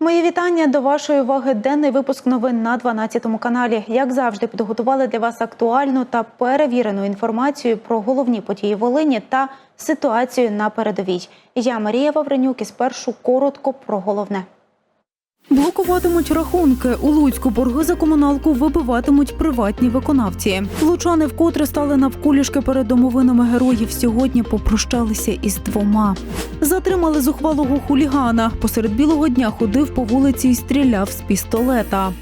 Мої вітання до вашої уваги. Денний випуск новин на 12 каналі. Як завжди, підготували для вас актуальну та перевірену інформацію про головні події Волині та ситуацію на передовій. Я Марія Вавренюк і спершу коротко про головне. Блокуватимуть рахунки. У Луцьку борги за комуналку вибиватимуть приватні виконавці. Лучани вкотре стали навколішки перед домовинами героїв. Сьогодні попрощалися із двома. Затримали зухвалого хулігана. Посеред білого дня ходив по вулиці і стріляв з пістолета.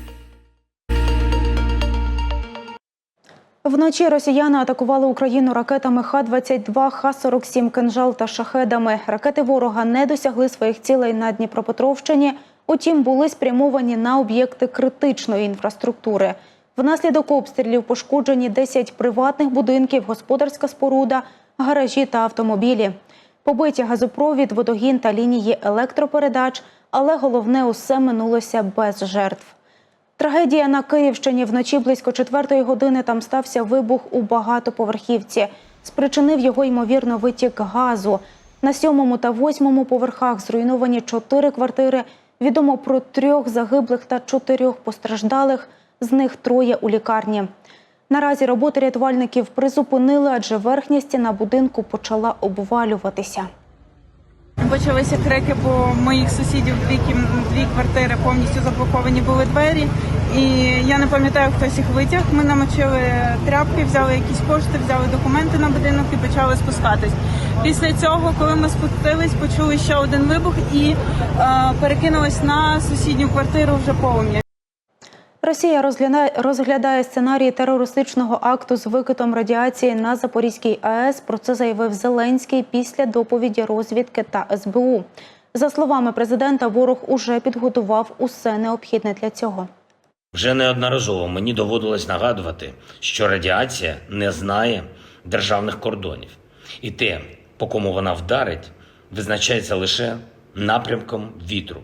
Вночі росіяни атакували Україну ракетами Х-22, Х-47, «Кинжал» та шахедами. Ракети ворога не досягли своїх цілей на Дніпропетровщині, утім були спрямовані на об'єкти критичної інфраструктури. Внаслідок обстрілів пошкоджені 10 приватних будинків, господарська споруда, гаражі та автомобілі. Побиті газопровід, водогін та лінії електропередач, але головне усе минулося без жертв. Трагедія на Київщині вночі близько четвертої години там стався вибух у багатоповерхівці. Спричинив його ймовірно витік газу. На сьомому та восьмому поверхах зруйновані чотири квартири. Відомо про трьох загиблих та чотирьох постраждалих, з них троє у лікарні. Наразі роботи рятувальників призупинили, адже верхня стіна будинку почала обвалюватися. Почалися крики, бо моїх сусідів дві дві квартири повністю заблоковані були двері. І я не пам'ятаю, хтось їх витяг. Ми намочили тряпки, взяли якісь кошти, взяли документи на будинок і почали спускатись. Після цього, коли ми спустились, почули ще один вибух і е, перекинулись на сусідню квартиру вже полум'я. Росія розглядає, розглядає сценарій терористичного акту з викидом радіації на Запорізькій АЕС. Про це заявив Зеленський після доповіді розвідки та СБУ. За словами президента, ворог уже підготував усе необхідне для цього. Вже неодноразово мені доводилось нагадувати, що радіація не знає державних кордонів, і те, по кому вона вдарить, визначається лише напрямком вітру.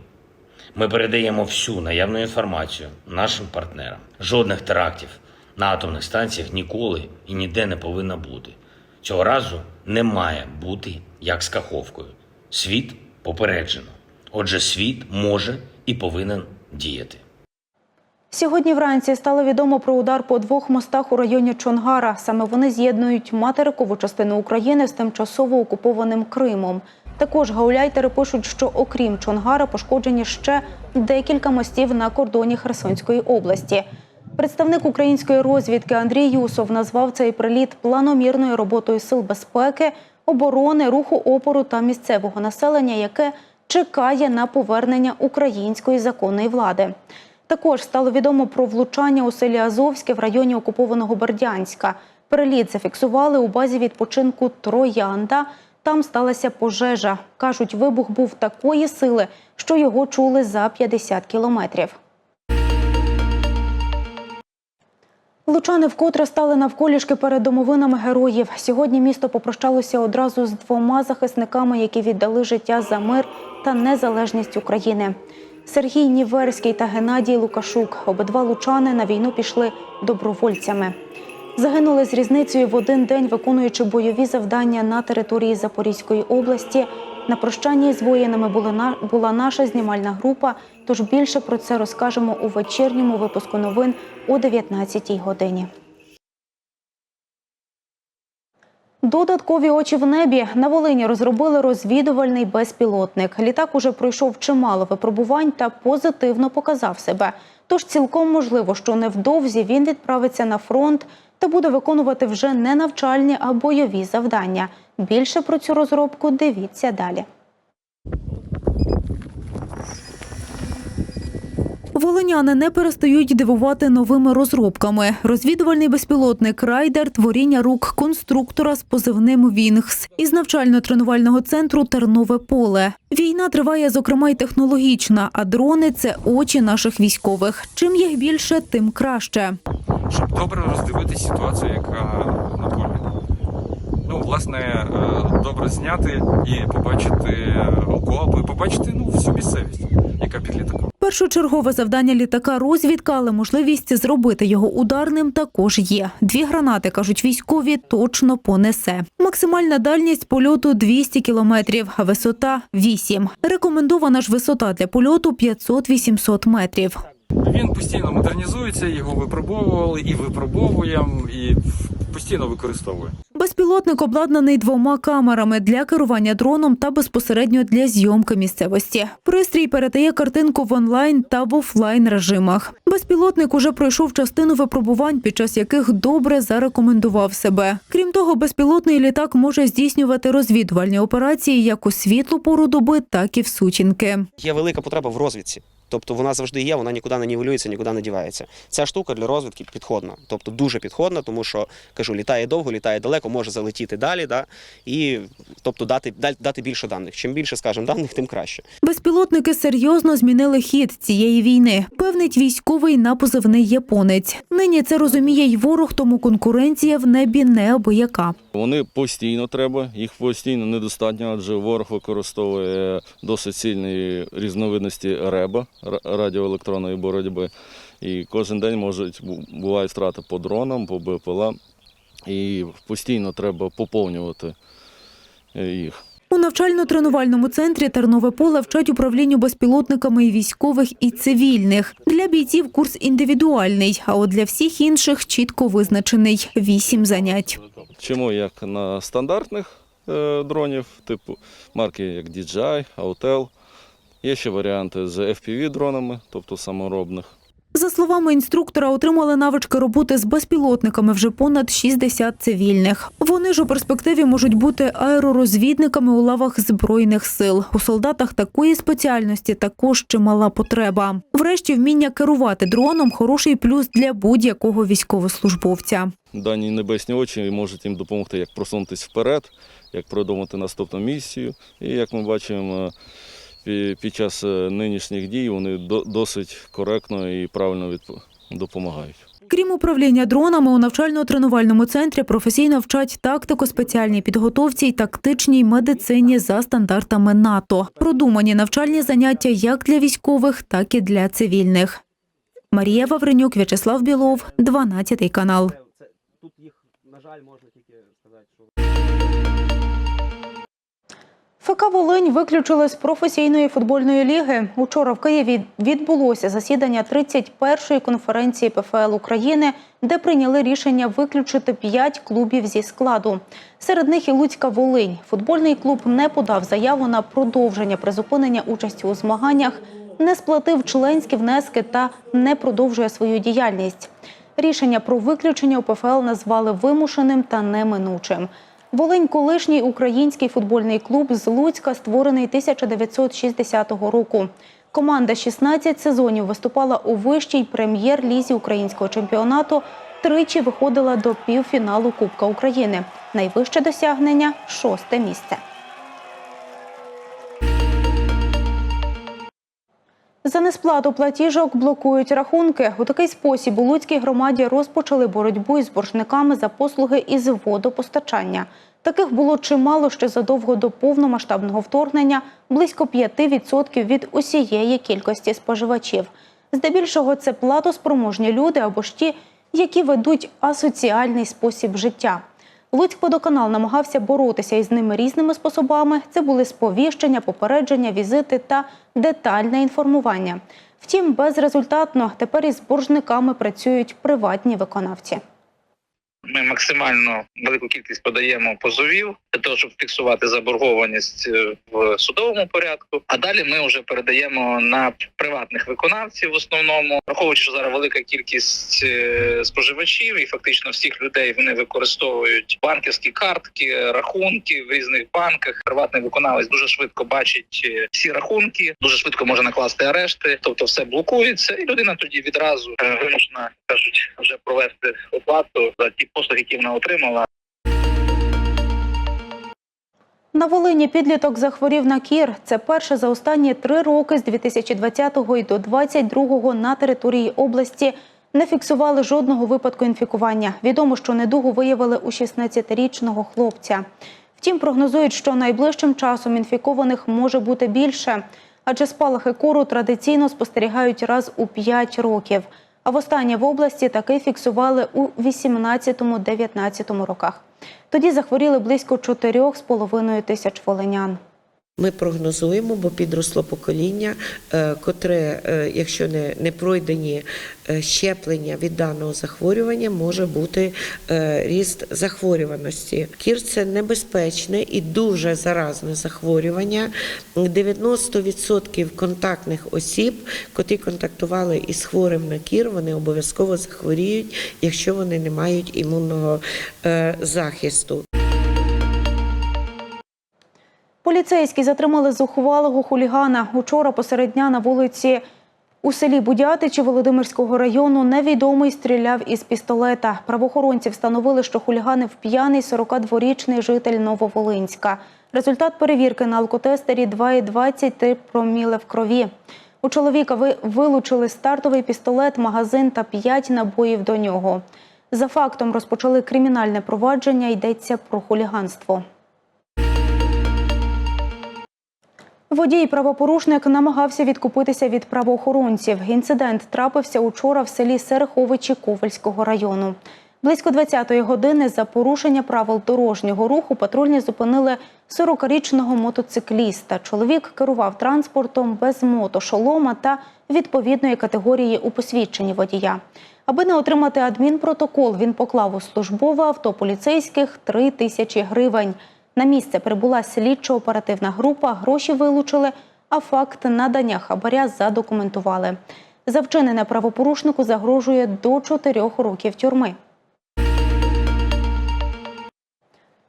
Ми передаємо всю наявну інформацію нашим партнерам. Жодних терактів на атомних станціях ніколи і ніде не повинно бути. Цього разу не має бути як з каховкою. Світ попереджено. Отже, світ може і повинен діяти. Сьогодні вранці стало відомо про удар по двох мостах у районі Чонгара. Саме вони з'єднують материкову частину України з тимчасово окупованим Кримом. Також гауляйтери пишуть, що окрім Чонгара пошкоджені ще декілька мостів на кордоні Херсонської області. Представник української розвідки Андрій Юсов назвав цей приліт планомірною роботою сил безпеки, оборони, руху опору та місцевого населення, яке чекає на повернення української законної влади. Також стало відомо про влучання у селі Азовське в районі окупованого Бердянська. Переліт зафіксували у базі відпочинку Троянда. Там сталася пожежа. Кажуть, вибух був такої сили, що його чули за 50 кілометрів. Лучани вкотре стали навколішки перед домовинами героїв. Сьогодні місто попрощалося одразу з двома захисниками, які віддали життя за мир та незалежність України. Сергій Ніверський та Геннадій Лукашук. Обидва лучани на війну пішли добровольцями. Загинули з різницею в один день, виконуючи бойові завдання на території Запорізької області. На прощанні з воїнами була наша знімальна група. Тож більше про це розкажемо у вечірньому випуску новин о 19-й годині. Додаткові очі в небі на Волині розробили розвідувальний безпілотник. Літак уже пройшов чимало випробувань та позитивно показав себе. Тож цілком можливо, що невдовзі він відправиться на фронт та буде виконувати вже не навчальні, а бойові завдання. Більше про цю розробку дивіться далі. Волиняни не перестають дивувати новими розробками. Розвідувальний безпілотник Райдер творіння рук конструктора з позивним Вінгс із навчально-тренувального центру Тернове поле. Війна триває, зокрема, й технологічна, а дрони це очі наших військових. Чим їх більше, тим краще. щоб добре роздивити ситуацію, яка на полі. Ну, власне, е, добре зняти і побачити окопи, побачити ну, всю місцевість, яка під літаком. Першочергове завдання літака розвідка, але можливість зробити його ударним також є. Дві гранати, кажуть військові, точно понесе. Максимальна дальність польоту 200 кілометрів, висота 8. Рекомендована ж висота для польоту 500-800 метрів. Він постійно модернізується, його випробовували і випробовуємо, і постійно використовуємо. Безпілотник обладнаний двома камерами для керування дроном та безпосередньо для зйомки місцевості. Пристрій передає картинку в онлайн та в офлайн режимах. Безпілотник уже пройшов частину випробувань, під час яких добре зарекомендував себе. Крім того, безпілотний літак може здійснювати розвідувальні операції як у світлу пору доби, так і в сутінки. Є велика потреба в розвідці. Тобто вона завжди є, вона нікуди не нівелюється, нікуди не дівається. Ця штука для розвідки підходна, тобто дуже підходна, тому що кажу, літає довго, літає далеко, може залетіти далі, да, і тобто дати, дати, дати більше даних. Чим більше, скажімо, даних, тим краще. Безпілотники серйозно змінили хід цієї війни. Певнить військовий на позивний японець. Нині це розуміє й ворог, тому конкуренція в небі неабияка. Вони постійно треба, їх постійно недостатньо, адже ворог використовує досить сильні різновидності реба радіоелектронної боротьби. І кожен день можуть бувають втрати по дронам, по БПЛА. І постійно треба поповнювати е, їх. У навчально-тренувальному центрі Тернове поле вчать управлінню безпілотниками і військових, і цивільних. Для бійців курс індивідуальний, а от для всіх інших чітко визначений вісім занять. Чому як на стандартних е, дронів, типу марки як DJI, Autel. Є ще варіанти з FPV-дронами, тобто саморобних. За словами інструктора, отримали навички роботи з безпілотниками вже понад 60 цивільних. Вони ж у перспективі можуть бути аеророзвідниками у лавах збройних сил. У солдатах такої спеціальності також чимала потреба. Врешті, вміння керувати дроном хороший плюс для будь-якого військовослужбовця. Дані небесні очі можуть їм допомогти як просунутися вперед, як продумати наступну місію. І як ми бачимо, під час е, нинішніх дій вони до- досить коректно і правильно допомагають. Крім управління дронами, у навчально-тренувальному центрі професійно вчать тактико-спеціальній підготовці й тактичній медицині за стандартами НАТО. Продумані навчальні заняття як для військових, так і для цивільних. Марія Вавренюк, В'ячеслав Білов, 12 канал. Тут їх, на жаль, можна тільки сказати, що. ФК Волинь виключили з професійної футбольної ліги. Учора в Києві відбулося засідання 31-ї конференції ПФЛ України, де прийняли рішення виключити 5 клубів зі складу. Серед них і Луцька Волинь. Футбольний клуб не подав заяву на продовження призупинення участі у змаганнях, не сплатив членські внески та не продовжує свою діяльність. Рішення про виключення УПФЛ назвали вимушеним та неминучим. Волинь колишній український футбольний клуб з Луцька, створений 1960 року. Команда 16 сезонів виступала у вищій прем'єр-лізі українського чемпіонату. Тричі виходила до півфіналу Кубка України. Найвище досягнення шосте місце. За несплату платіжок блокують рахунки. У такий спосіб у Луцькій громаді розпочали боротьбу із боржниками за послуги із водопостачання. Таких було чимало ще задовго до повномасштабного вторгнення, близько 5% від усієї кількості споживачів. Здебільшого це платоспроможні люди або ж ті, які ведуть асоціальний спосіб життя. Луцькводоканал намагався боротися із ними різними способами. Це були сповіщення, попередження, візити та детальне інформування. Втім, безрезультатно тепер із боржниками працюють приватні виконавці. Ми максимально велику кількість подаємо позовів для того, щоб фіксувати заборгованість е, в судовому порядку. А далі ми вже передаємо на приватних виконавців в основному, враховуючи, що зараз велика кількість е, споживачів, і фактично всіх людей вони використовують банківські картки, рахунки в різних банках. Приватний виконавець дуже швидко бачить е, всі рахунки, дуже швидко може накласти арешти, тобто все блокується, і людина тоді відразу вимушена кажуть вже провести оплату за ті послуги, які вона отримала. На Волині підліток захворів на кір. Це перше за останні три роки з 2020 і до 2022 на території області не фіксували жодного випадку інфікування. Відомо, що недугу виявили у 16-річного хлопця. Втім, прогнозують, що найближчим часом інфікованих може бути більше. адже спалахи кору традиційно спостерігають раз у 5 років. А востаннє в області таки фіксували у 18-19 роках. Тоді захворіли близько 4,5 тисяч волинян. Ми прогнозуємо, бо підросло покоління, е, котре, е, якщо не, не пройдені е, щеплення від даного захворювання, може бути ріст захворюваності. Кір це небезпечне і дуже заразне захворювання. 90% контактних осіб, котрі контактували із хворим на кір, вони обов'язково захворіють, якщо вони не мають імунного захисту. Поліцейські затримали зухвалого хулігана. Учора посеред дня на вулиці у селі Будятичі Володимирського району невідомий стріляв із пістолета. Правоохоронці встановили, що хуліганив п'яний 42-річний житель Нововолинська. Результат перевірки на алкотестері 2,23 проміли в крові. У чоловіка ви- вилучили стартовий пістолет, магазин та 5 набоїв до нього. За фактом розпочали кримінальне провадження. Йдеться про хуліганство. Водій правопорушник намагався відкупитися від правоохоронців. Інцидент трапився учора в селі Сереховичі Ковальського району. Близько 20-ї години за порушення правил дорожнього руху патрульні зупинили 40-річного мотоцикліста. Чоловік керував транспортом без мотошолома та відповідної категорії у посвідченні водія. Аби не отримати адмінпротокол, він поклав у службове авто поліцейських 3 тисячі гривень. На місце прибула слідчо-оперативна група, гроші вилучили, а факт надання хабаря задокументували. За вчинене правопорушнику загрожує до 4 років тюрми.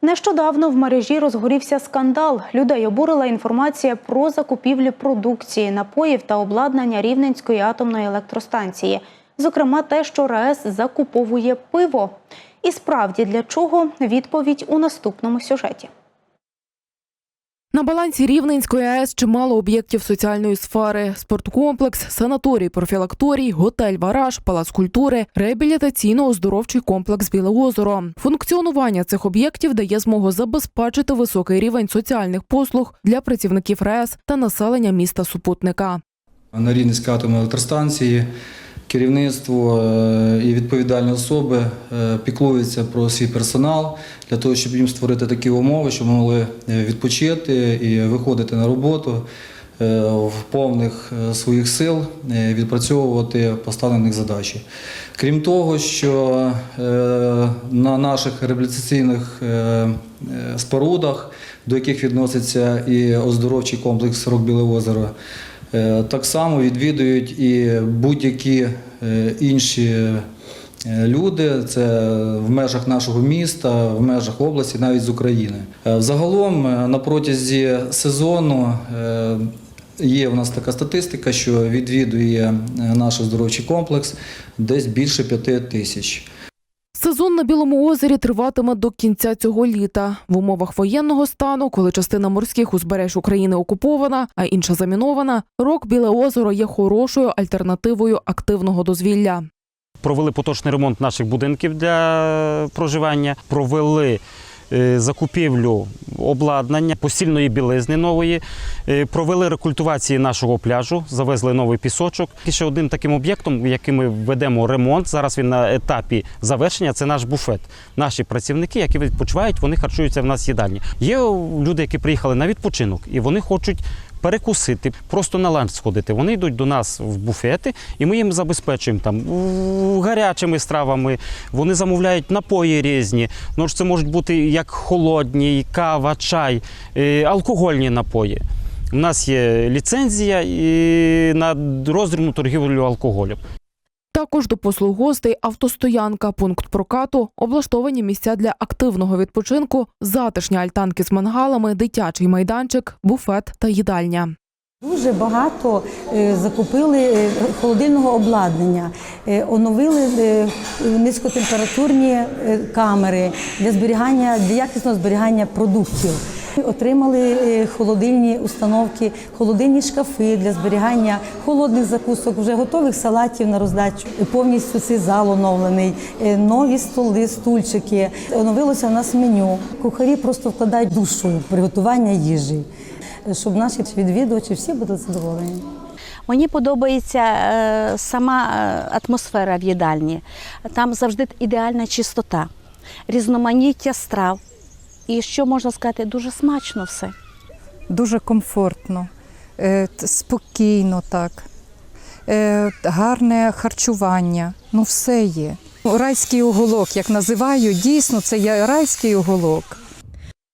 Нещодавно в мережі розгорівся скандал. Людей обурила інформація про закупівлю продукції, напоїв та обладнання Рівненської атомної електростанції. Зокрема, те, що РАЕС закуповує пиво. І справді для чого відповідь у наступному сюжеті. На балансі Рівненської АЕС чимало об'єктів соціальної сфери: спорткомплекс, санаторій, профілакторій, готель Вараж, палац культури, реабілітаційно-оздоровчий комплекс Біле озеро. Функціонування цих об'єктів дає змогу забезпечити високий рівень соціальних послуг для працівників РАЕС та населення міста супутника. На Рівненській атомній електростанції керівництво е, і відповідальні особи е, піклуються про свій персонал для того, щоб їм створити такі умови, щоб могли е, відпочити і виходити на роботу в повних своїх сил, відпрацьовувати поставлених задачі. Крім того, що на наших реабілітаційних спорудах, до яких відноситься і оздоровчий комплекс Рок Біле озеро, Так само відвідують і будь-які е, інші е, люди. Це в межах нашого міста, в межах області, навіть з України. Е, Взагалом е, на протязі сезону е, є в нас така статистика, що відвідує е, наш оздоровчий комплекс десь більше п'яти тисяч. Сезон на Білому озері триватиме до кінця цього літа. В умовах воєнного стану, коли частина морських узбереж України окупована, а інша замінована, рок Біле озеро є хорошою альтернативою активного дозвілля. Провели поточний ремонт наших будинків для проживання, провели закупівлю обладнання, постільної білизни нової, е, провели рекультивації нашого пляжу, завезли новий пісочок. І ще одним таким об'єктом, яким ми ведемо ремонт, зараз він на етапі завершення, це наш буфет. Наші працівники, які відпочивають, вони харчуються в нас в їдальні. Є люди, які приїхали на відпочинок, і вони хочуть перекусити, просто на ланч сходити. Вони йдуть до нас в буфети, і ми їм забезпечуємо там гарячими стравами. Вони замовляють напої різні. Ну це можуть бути як холодні, кава, чай, е, алкогольні напої. У нас є ліцензія на роздрібну торгівлю алкоголем. Також до послуг гостей автостоянка, пункт прокату, облаштовані місця для активного відпочинку, затишні альтанки з мангалами, дитячий майданчик, буфет та їдальня. Дуже багато е, закупили е, холодильного обладнання, е, оновили низькотемпературні камери для зберігання для якісного зберігання продуктів. Отримали е, холодильні установки, холодильні шкафи для зберігання холодних закусок, вже готових салатів на роздачу. Повністю цей зал оновлений, е, нові столи, стульчики. Оновилося в нас меню. Кухарі просто вкладають душу в приготування їжі. щоб наші відвідувачі всі будуть задоволені. Мені подобається е, сама е, атмосфера в їдальні. Там завжди ідеальна чистота, різноманіття страв. І що можна сказати, дуже смачно все. дуже комфортно, е, спокійно так, е, гарне харчування. Ну, все є. Райський уголок, як називаю, дійсно це є райський уголок.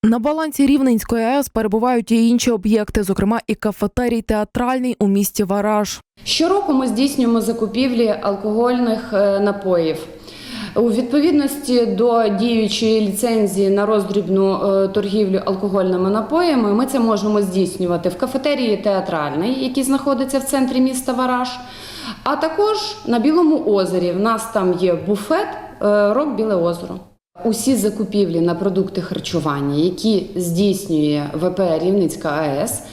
На балансі Рівненської АЕС перебувають і інші об'єкти, зокрема і кафетерій театральний у місті Вараж. Щороку ми здійснюємо закупівлі алкогольних е, напоїв. У відповідності до діючої ліцензії на роздрібну е, торгівлю алкогольними напоями, ми це можемо здійснювати в кафетерії театральний, який знаходиться в центрі міста Вараж, а також на Білому озері. В нас там є буфет е, Рок Біле озеро. Усі закупівлі на продукти харчування, які здійснює ВП Рівницька АЕС,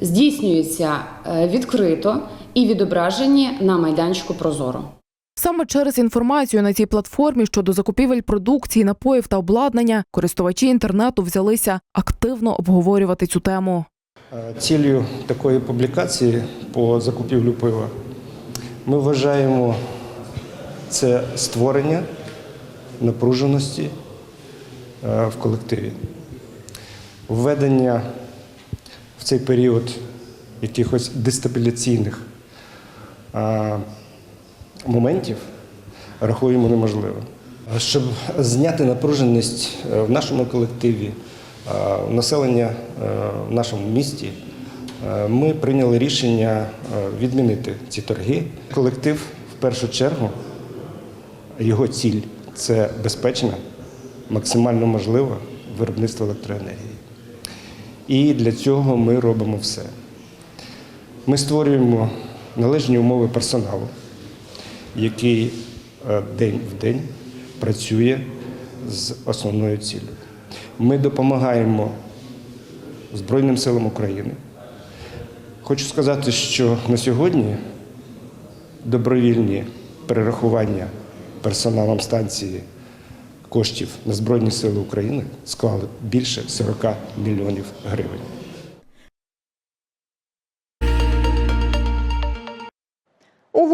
здійснюються е, відкрито і відображені на майданчику Прозоро. Саме через інформацію на цій платформі щодо закупівель продукції, напоїв та обладнання користувачі інтернету взялися активно обговорювати цю тему. Цілею такої публікації по закупівлю пива ми вважаємо це створення напруженості е, в колективі, введення в цей період якихось дестабіляційних е, моментів рахуємо неможливим. Щоб зняти напруженість е, в нашому колективі, е, населення е, в нашому місті, ми прийняли рішення відмінити ці торги. Колектив в першу чергу, його ціль це безпечне, максимально можливе виробництво електроенергії. І для цього ми робимо все. Ми створюємо належні умови персоналу, який е, день в день працює з основною ціллю. Ми допомагаємо Збройним силам України. Хочу сказати, що на сьогодні добровільні перерахування персоналом станції коштів на Збройні Сили України склали більше 40 мільйонів гривень.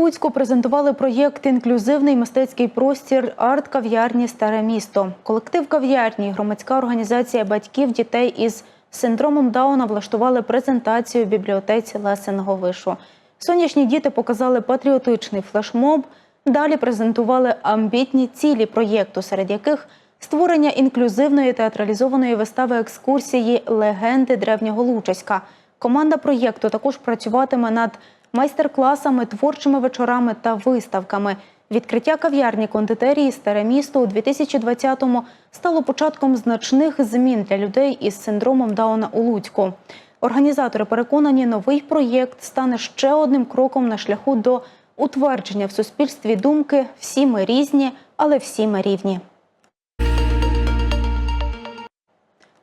Луцьку презентували проєкт Інклюзивний мистецький простір арт-кав'ярні Старе місто. Колектив кав'ярні, громадська організація батьків дітей із синдромом Дауна влаштували презентацію в бібліотеці Лесеного вишу. Сонячні діти показали патріотичний флешмоб. Далі презентували амбітні цілі проєкту, серед яких створення інклюзивної театралізованої вистави екскурсії Легенди древнього Лучиська. Команда проєкту також працюватиме над майстер-класами, творчими вечорами та виставками. Відкриття кав'ярні кондитерії Старе місто у 2020-му стало початком значних змін для людей із синдромом Дауна у Луцьку. Організатори переконані, новий проєкт стане ще одним кроком на шляху до утвердження в суспільстві думки всі ми різні, але всі ми рівні.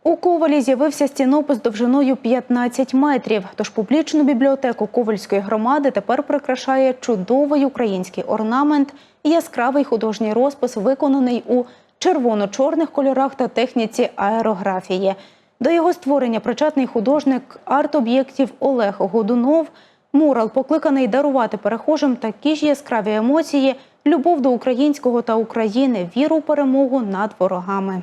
У Ковалі з'явився стінопис довжиною 15 метрів. Тож публічну бібліотеку Ковальської громади тепер прикрашає чудовий український орнамент і яскравий художній розпис, виконаний у червоно-чорних кольорах та техніці аерографії. До його створення причетний художник арт-об'єктів Олег Годунов. Мурал покликаний дарувати перехожим такі ж яскраві емоції, любов до українського та України, віру перемогу над ворогами.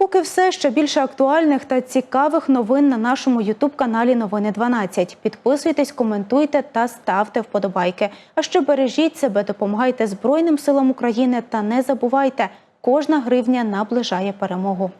Поки все ще більше актуальних та цікавих новин на нашому Ютуб-каналі Новини 12. Підписуйтесь, коментуйте та ставте вподобайки. А ще бережіть себе, допомагайте Збройним силам України та не забувайте, кожна гривня наближає перемогу.